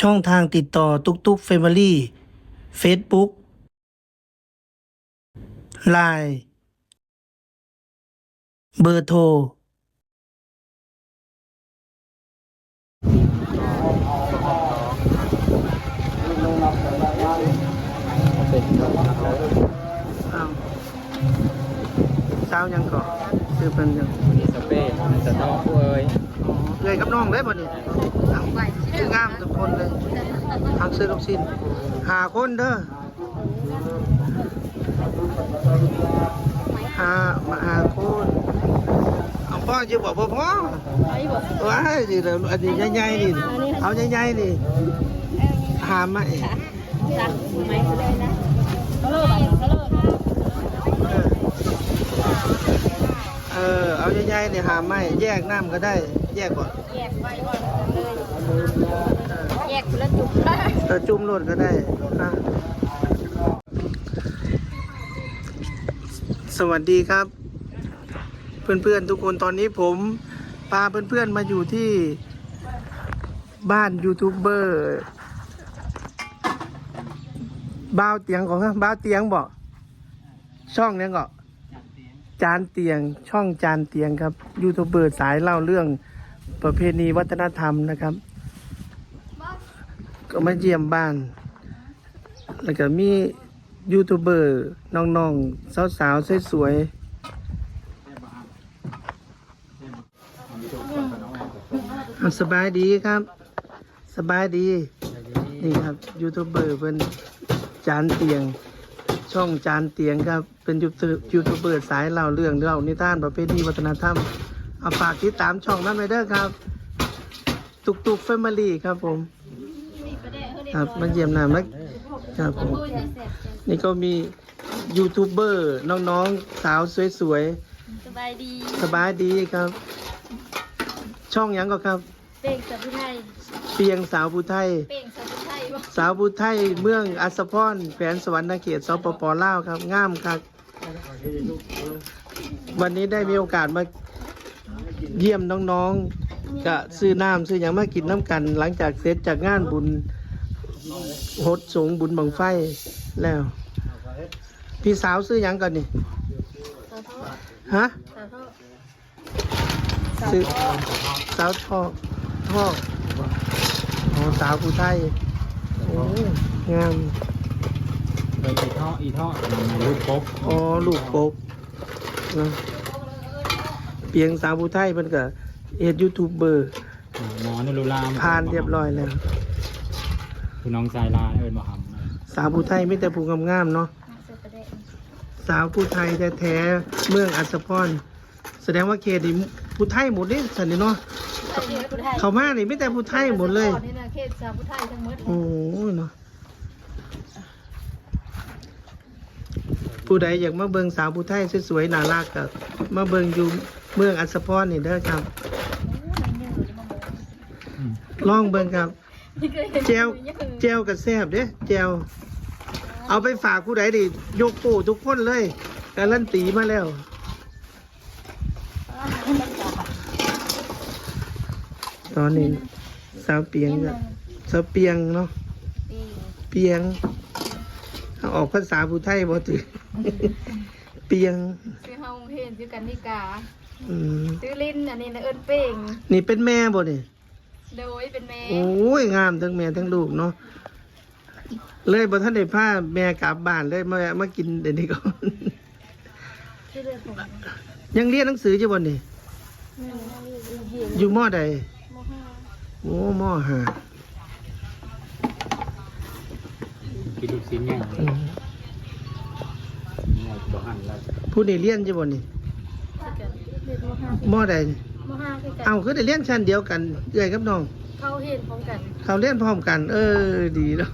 ช่องทางติดต่อตุกตุกเฟมิลี่เฟซบุ๊กไลน์เบอร์โทรอ้าวสาวยังก่อซื้อเป็นยังสเปนสตอกเอ้ย อ๋อเอ้ยกับน้องเลยบ่นี่อ้าวคืองามทุกคนเลยทางซื้อลูกชิ้นหาคนเด้อหามาหาคนเอาพ่อจะบอกพ่อพ่อว้ายดิเดี๋ยวอันนี้ใหญ่ๆนี่เอาใหญ่ๆนี่หาไม่จักไหมเลยนะ เขาเลิกเขาเลิกเออ เอาใหญ่ๆนี่หาไม่แยกน้ำก็ได้ แยกก่อนแยกไปก่อนเลยแยกคนละจุกได้เออจุ่มโลดก็ได้อะสวัสดีครับ เพื่อนๆทุกคนตอนนี้ผมพาเพื่อนๆมาอยู่ที่บ้านยูทูบเบอร์บ้าวเตียงของบ้าวเตียงบอกช่องเนี้ยก็ จานเตียงช่องจานเตียงครับยูทูบเบอร์สายเล่าเรื่องประเพณีวัฒนธรรมนะครับ ก็มาเยี่ยมบ้าน แล้วก็มียูทูบเบอร์น้องๆ สาวๆ สวยๆสบายดีครับ สบายดี นี่ครับยูทูบเบอร์เป็นจานเตียง ช่องจานเตียงครับ เป็นยูทูบยูทูบเบอร์สายเล่าเรื่องเล่านิทานประเพณีวัฒนธรรมเอาฝากติดตามช่องนั้นไปเด้อครับ ตุกตุกแฟมิลี่ครับผม ครับมาเยี่ยมนามแล้วครับผม นี่ก็มียูทูบเบอร์น้องๆสาวสวยสบายดีๆสบายดีครับ ช่องหยังก็ครับ เป่งสับไทย เปียงสาวผู้ไทยเป่งสับไทยบ่ สาวผู้ไทยเมืองอัสสพรแขวนสวรรค์เขตสปปลาวครับงามครับ วันนี้ได้มีโอกาสมาเยี่ยมน้องๆก็ซื้อน้ำซื้ออย่างมากินน้ำกัน หลังจากเสร็จจากงานบุญหดสงบุญบังไฟแล้ว พี่สาวซื้อหยังก่อนนี่สาวท่อฮะสาวท่อซื้อสาวทอท่ออ๋อสาวผู้ไทยโอ้ งามไปอีท่ออีท่อลูกกบอ๋อลูกกบนะเปียงสาวผู้ไทยมันก็เอ็ดยูทูบเบอร์หมอนุรุลามผ่านเรียบร้อยแล้วคุณน้องสายลาเอิญมาหสาวผู้ไทยไม่แต่ผู้งามๆเนาะเสื้อประเดะสาวผู้ไทยแท้ๆเมืองอัศพรแสดงว่าเขตนี่ผู้ไทยหมดนี่สันนี่เนาะผู้ไทยเขามานี่ไม่แต่ผู้ไทยหมดเลยนี่นะ เขตสาวผู้ไทยทั้งหมดโอ้ยเนาะผู้ใดอยากมาเบิงสาวผู้ไทยสวยๆน่ารักกับมาเบิงอยู่เมืองอัศพรนี่เด้อครับ ลองเบิงครับเจลเจลกับแซบเด้เจลเอาไปฝากผู้ใดดิยกโป้ทุกคนเลยการันตีมาแล้วตอนนี้ สาวเปียงก็สาวเปียงเนาะเปียงเอาออกภาษาผู้ไทยบ่ถือเปียงซื้อเฮาเห็นซื้อกันนิกาอืมซื้อลิ้นอันนี้นะเอิ้นเป่งนี่เป็นแม่บ่นี่โดยเป็นแม่โอ้ยงามทั้งแม่ทั้งลูกเนาะเลยบ่ท่านได้พาแม่กลับบ้านเลยมามากินเดี๋ยวนี้ก่อนชื่อเรื่องผมยังเรียนหนังสืออยู่บ่นี่อยู่มอใดมห้า โอ้มอหากินลูกชิ้นเนี่ยอืมบ่หันแล้วผู้นี่เรียนอยู่บ่นี่คือกันเรียนมห้ามอใดนี่มห้าคือกันเอ้าคือได้เรียนชั้นเดียวกันเอื้อยกับน้อง เขาเห็นพร้อมกันเขาเรียนพร้อมกัน เออ ดีเนาะ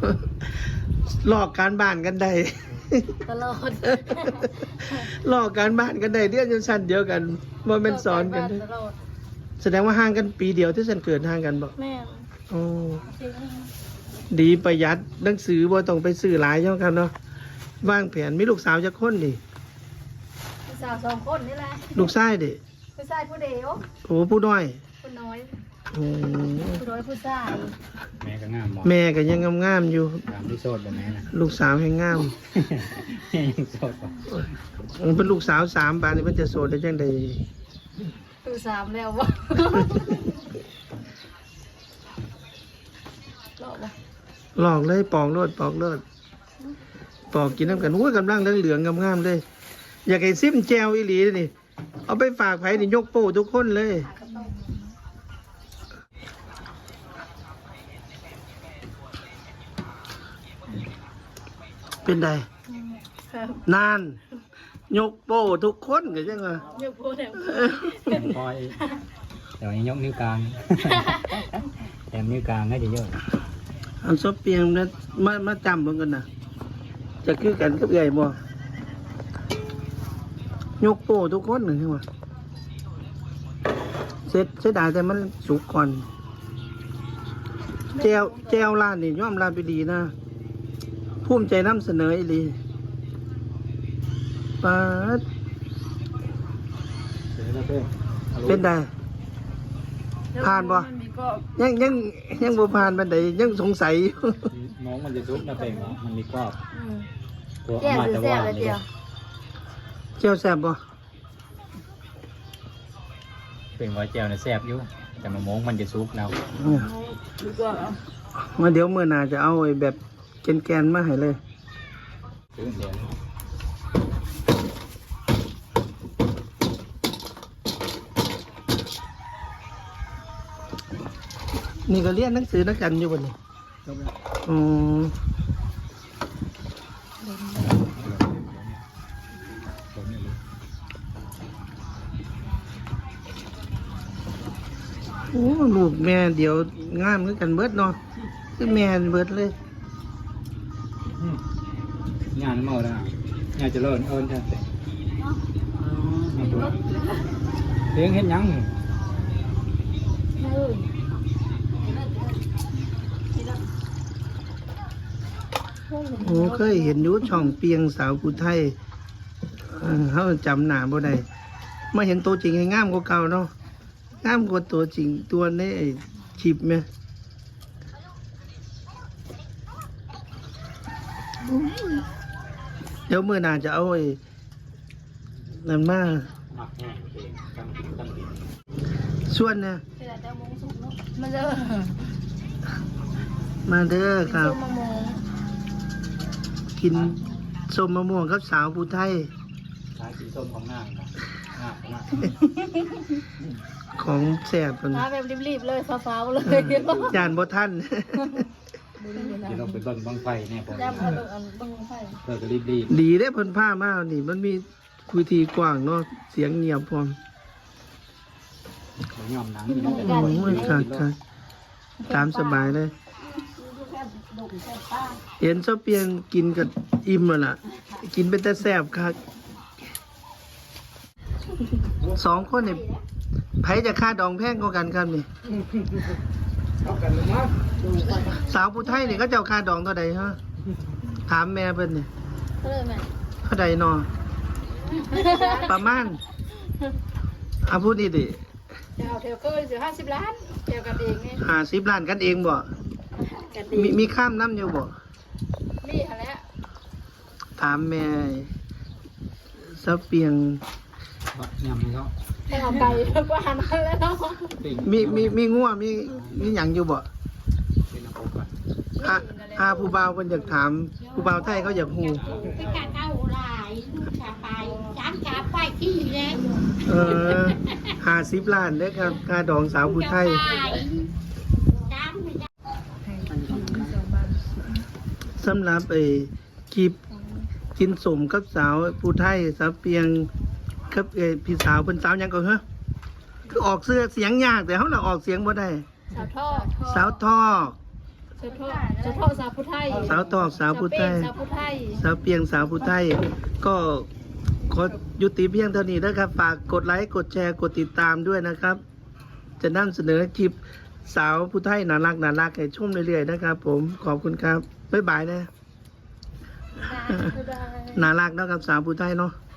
ลอกการบ้านกันได้ ตลอดลอกการบ้านกันได้เรียนอยู่ชั้นเดียวกันบ่แม่นสอนกันตเด้อลอด แสดงว่าห่างกันปีเดียวที่ฉันเกิดห่างกันบ่แม่โอ้ดีประหยัดหนังสือบ่ต้องไปซื้อหลายเจ้ากันเนาะวางแผนมีลูกสาวจักคนนี่ผู้สาวสองคนนี่แหละลูกชายดิผู้ชายผู้เดียวโอ้ผู้น้อยผู้น้อยอืมผู้โดยผู้ชายแม่ก็งามบ่แม่ก็ยังงามๆอยู่งามที่โสดบ่แม่น่ะลูกสาวแห่งงามแม่ยังโสดบ่มันเป็นลูกสาวสามบานนี่มันจะโสดได้จังใด ตู้สามแล้ววะหลอกวะหลอกเลยปอกโลดปอกโลดปอกกินน้ำกันหัวกำลังเหลืองๆงามๆเลย อยากให้ซิมแจวอีหลีนี่ เอาไปฝากไผนี่ยกโป้ทุกคนเลย เป็นไดครับนาน ยกโป้ทุกคนก็จังว่าเดี๋ยวพูดแล้วยังคอยเดี๋ยวยังยกนิ้วกลางแถมนิ้วกลางให้เยอะอันซบเปียงนะมามาจำเบิ่งกันนะจะคือกันกับใหญ่บ่ยกโป้ทุกคนหนึ่งใช่ไหมเสร็จเสียดายแต่มันสุกก่อนแจวแจวร้านนี่ย่อมร้านไปดีนะภูมิใจนำเสนออีหลี ปาดๆเดี๋ยวเราเพิ่มอาลูกเป็นไดผ่านปะมันมีก็ยังยังยังบ่ผ่านบันไดยังสงสัยอยู่ น้องมันจะซุกนะเป่งเหรอมันมีกรอบอืมตัวแก้มาหรือจะแซ่ว่าบเลยนี่เจียวเจียวแซ่บบ่เป่งไว้แจวเนี่ยแซ่บอยู่แต่มะม่วงมันจะซุกเราเนี่ยดีกว่ามาเดี๋ยวเมื่อหนาจะเอาไอ้แบบแกนๆมาให้เลยซื้อเสียง นี่ก็เรียนหนังสือนักกันอยู่บนนี้อ๋อโอ้ลูกแม่เดี๋ยวงามคือกันเบิดเนาะคือแม่เบิดเลย งานเมาแล้วงานจะเลิศเอิญแท้แต่เลี้ยงเห็นยังเฮ้ย โอ้เคยเห็นอยู่ช่องเปียงสาวกูไทยเอ่อเขาจำหนาบ่ได้มาเห็นตัวจริงให้งามกว่าเก่าเนาะงามกว่าตัวจริงตัวในไอ้คลิปไหมเดี๋ยวเมื่อหนาจะเอาไอ้นั่นมาหมักแห้งเองตั้งกินตั้งกินส่วนเนี่ยเวลาจะมงสุกเนาะมันจะมาเด้อครับมะม่วง กินส้มมะม่วงกับสาวผู้ไทย สายสีส้มของนางครับนางนางของแซ่บมันถ้าแบบรีบๆเลยฟ้าวๆเลยจานบ่ท่านเดี๋ยวเราไปเบิ่งบังไฟเนี่ยผมย่ำเอาเบิ่งเอาเบิ่งไฟเพื่อจะรีบรีบดีได้เพิ่นผ้ามากนี่มันมีคุยทีกว้างเนาะเสียงเงียบพร้อมยอมหนังอยู่นั่นแต่โอ้ยครับครับตามสบายเลย เห็นซะเปียงกินกับอิ่มแล้วล่ะ กินเป็นแต่แซ่บครับสองคนนี่ไผจะค่าดองแพงกว่ากันครับนี่สาวผู้ไทยนี่ก็เจ้าค่าดองเท่าใดฮะถามแม่เพิ่นนี่ก็เลยแม่เท่าใดนอประมาณอาพูดนี่ดิจะเอาเทลเกอร์สิห้าสิบล้านเดียวกันเองไงหาสิบล้านกันเองบ่ กันเอมีงมีข้ามน้ำอยู่บ่นี่ฮะแล้วถามแม่สะเปียงยำให้เขาให้เอาไก่กว่านั้นแล้วเนาะปิ้งมีมีมีงัวมีมีหยังอยู่บ่เป็นน้ำโอ๊ก่อนอาอาผู้บ่าวเพิ่นอยากถาม ผู้บ่าวไทยเขาอยากฮู้ cái cà cao lại cà bài chán cà bài chi vậy เออหาสิบล้านเด้อครับค่าดองสาวผู้ไทย bài chán สำหรับไอ้คลิปกินสมกับสาวผู้ไทยสาวเปียงกับไอ้พี่สาวเพิ่นสาวหยังก็เหรอคือออกเสื้อเสียงยากแต่เฮาน่ะออกเสียงบ่ได้ สาวท่อสาวทอกสาวท่อสาวท่อสาวผู้ไทยสาวทอกสาวผู้ไทย สาวผู้ไทยสาวเปียงสาวผู้ไทย ก็ขอยุติเพียงเท่านี้นะครับฝากกดไลค์กดแชร์กดติดตามด้วยนะครับ จะนำเสนอคลิปสาวผู้ไทยน่ารักน่ารักให้ชมเรื่อยๆนะครับ ผมขอบคุณครับ บ๊ายบายนะบ๊ายบายน่ารักเนาะกับสาวผู้ไทยเนาะบ